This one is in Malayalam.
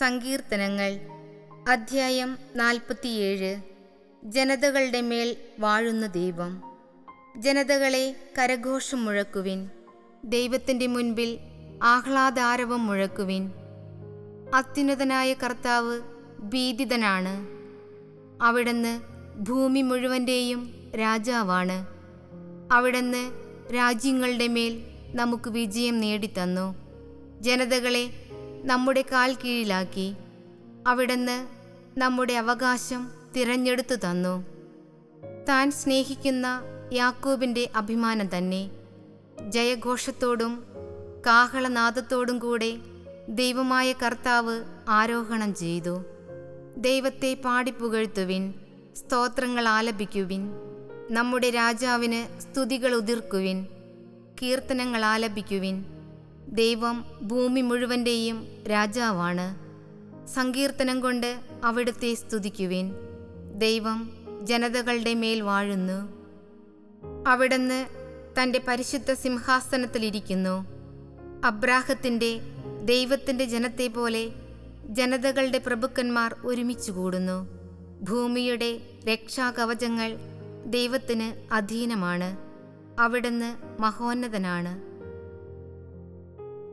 സങ്കീർത്തനങ്ങൾ. അധ്യായം നാൽപ്പത്തിയേഴ്. ജനതകളുടെ മേൽ വാഴുന്ന ദൈവം. ജനതകളെ കരഘോഷം മുഴക്കുവിൻ. ദൈവത്തിന്റെ മുൻപിൽ ആഹ്ലാദാരവം മുഴക്കുവിൻ. അത്യുന്നതനായ കർത്താവ് ഭീതിതനാണ്. അവിടുന്ന് ഭൂമി മുഴുവന്റെയും രാജാവാണ്. അവിടുന്ന് രാജ്യങ്ങളുടെ മേൽ നമുക്ക് വിജയം നേടിത്തന്നു. ജനതകളെ നമ്മുടെ കാൽ കീഴിലാക്കി അവിടുന്ന് നമ്മുടെ അവകാശം തിരഞ്ഞെടുത്തു തന്നു. താൻ സ്നേഹിക്കുന്ന യാക്കൂബിന്റെ അഭിമാനം തന്നെ ജയഘോഷത്തോടും കാഹളനാദത്തോടും കൂടെ ദൈവമായ കർത്താവ് ആരോഹണം ചെയ്തു. ദൈവത്തെ പാടിപ്പുകഴ്ത്തുവിൻ സ്തോത്രങ്ങൾ ആലപിക്കുവിൻ നമ്മുടെ രാജാവിന് സ്തുതികൾ ഉതിർക്കുവിൻ കീർത്തനങ്ങൾ ആലപിക്കുവിൻ ദൈവം ഭൂമി മുഴുവന്റെയും രാജാവാണ്. സങ്കീർത്തനം കൊണ്ട് അവിടുത്തെ സ്തുതിക്കുവിൻ. ദൈവം ജനതകളുടെ മേൽ വാഴുന്നു. അവിടുന്ന് തന്റെ പരിശുദ്ധ സിംഹാസനത്തിലിരിക്കുന്നു അബ്രാഹത്തിന്റെ ദൈവത്തിന്റെ ജനത്തെ പോലെ ജനതകളുടെ പ്രഭുക്കന്മാർ ഒരുമിച്ച് കൂടുന്നു. ഭൂമിയുടെ രക്ഷാകവചങ്ങൾ ദൈവത്തിന് അധീനമാണ്. അവിടുന്ന് മഹോന്നതനാണ്.